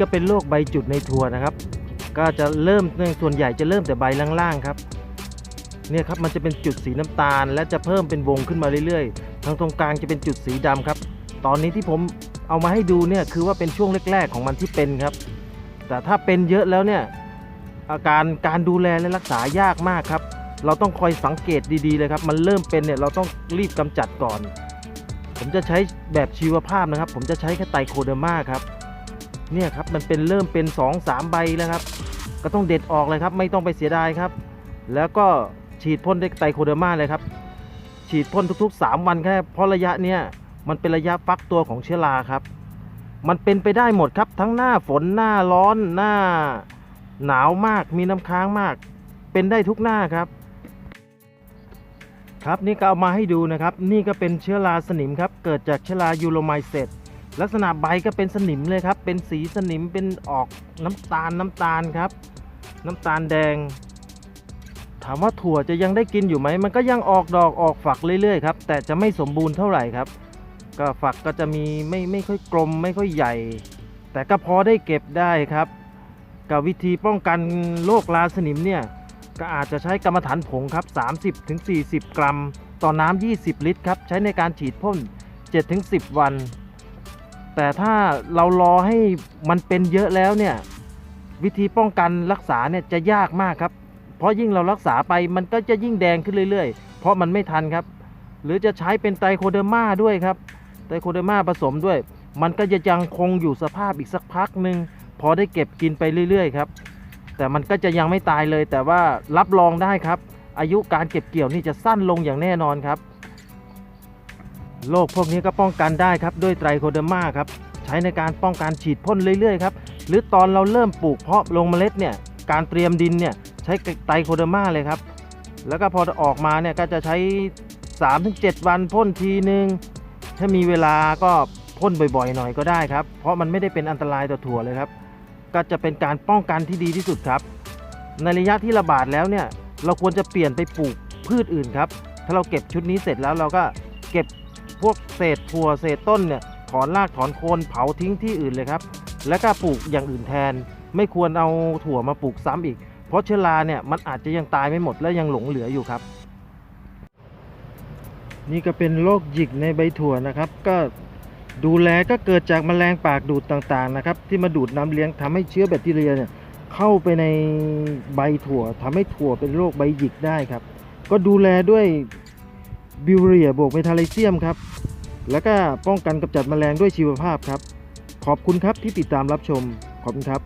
ก็เป็นโรคใบจุดในถั่วนะครับ ก็จะเริ่มส่วนใหญ่จะเริ่มแต่ใบล่างๆครับเนี่ยครับมันจะเป็นจุดสีน้ำตาล และจะเพิ่มเป็นวงขึ้นมาเรื่อยๆ ทางตรงกลางจะเป็นจุดสีดำครับ ตอนนี้ที่ผมเอามาให้ดูเนี่ยคือว่าเป็นช่วงแรกๆของมันที่เป็นครับ แต่ถ้าเป็นเยอะแล้วเนี่ยอาการการดูแลและรักษายากมากครับ เราต้องคอยสังเกตดีๆเลยครับ มันเริ่มเป็นเนี่ยเราต้องรีบกำจัดก่อน ผมจะใช้แบบชีวภาพนะครับ ผมจะใช้แค่ไตรโคเดอร์มาครับ เนี่ยครับมันเป็นเริ่มเป็น 2 3 ใบแล้วครับ ก็ต้องเด็ดออกเลยครับ ไม่ต้องไปเสียดายครับ แล้วก็ฉีดพ่นด้วยไตรโคเดอร์มาเลยครับ ฉีดพ่นทุกๆ 3 วันแค่เพราะระยะเนี้ยมันเป็นระยะฟักตัวของเชื้อราครับ มันเป็นไปได้หมดครับ ทั้งหน้าฝนหน้าร้อนหน้าหนาวมากมีน้ำค้างมาก เป็นได้ทุกหน้าครับ ครับนี่ก็เอามาให้ดูนะครับ นี่ก็เป็นเชื้อราสนิมครับ เกิดจากเชื้อรายูโรไมเซต ลักษณะใบก็เป็นสนิมเลยครับ เป็นสีสนิมเป็นออกน้ำตาลน้ำตาลครับ น้ำตาลแดง ถามว่าถั่วจะยังได้กินอยู่ไหม มันก็ยังออกดอกออกฝักเรื่อยๆครับ แต่จะไม่สมบูรณ์เท่าไหร่ครับ ก็ฝักก็จะมีไม่ไม่ค่อยกลมไม่ค่อยใหญ่ แต่ก็พอได้เก็บได้ครับ กับวิธีป้องกันโรคราสนิมเนี่ยก็อาจจะใช้กรรมฐานผงครับ 30-40 กรัม ต่อน้ำ20 ลิตรครับ ใช้ในการฉีดพ่น 7-10 วัน แต่ถ้าเรารอให้มันเป็นเยอะแล้วเนี่ย วิธีป้องกันรักษาเนี่ยจะยากมากครับ เพราะยิ่งเรารักษาไปมันก็จะยิ่งแดงขึ้นเรื่อยๆ เพราะมันไม่ทันครับ หรือจะใช้เป็นไตรโคเดอร์มาด้วยครับ ไตรโคเดอร์มาผสมด้วย มันก็จะยังคงอยู่สภาพอีกสักพักหนึ่งพอได้เก็บกินไปเรื่อยๆครับ แต่มันก็จะยังไม่ตายเลย แต่ว่ารับรองได้ครับ อายุการเก็บเกี่ยวนี่จะสั้นลงอย่างแน่นอนครับ โรคพวกนี้ก็ป้องกันได้ครับด้วยไตรโคเดอร์มาครับใช้ในการป้องกันฉีดพ่นเรื่อยๆครับหรือตอนเราเริ่มปลูกเพาะลงเมล็ดเนี่ยการเตรียมดินเนี่ยใช้ไตรโคเดอร์มาเลยครับ แล้วก็พอออกมาเนี่ยก็จะใช้ 3-7 วันพ่นทีหนึ่งถ้ามีเวลาก็พ่นบ่อยๆ หน่อยก็ได้ครับ เพราะมันไม่ได้เป็นอันตรายต่อถั่วเลยครับ ก็จะเป็นการป้องกันที่ดีที่สุดครับ ในระยะที่ระบาดแล้วเนี่ย เราควรจะเปลี่ยนไปปลูกพืชอื่นครับ ถ้าเราเก็บชุดนี้เสร็จแล้วเราก็เก็บ พวกเศษถั่วเศษต้นเนี่ยถอนรากถอนโคนเผาทิ้งที่อื่นเลยครับ แล้วก็ปลูกอย่างอื่นแทน ไม่ควรเอาถั่วมาปลูกซ้ำอีก เพราะเชื้อราเนี่ยมันอาจจะยังตายไม่หมดและยังหลงเหลืออยู่ครับ นี่ก็เป็นโรคหยิกในใบถั่วนะครับ ก็ดูแลก็เกิดจากแมลงปากดูดต่างๆนะครับ ที่มาดูดน้ำเลี้ยงทำให้เชื้อแบคทีเรียเนี่ยเข้าไปในใบถั่วทำให้ถั่วเป็นโรคใบหยิกได้ครับ ก็ดูแลด้วย บิวเรียบวกเมทาลิเซียมครับ แล้วก็ป้องกันกำจัดแมลงด้วยชีวภาพครับ ขอบคุณครับที่ติดตามรับชม ขอบคุณครับ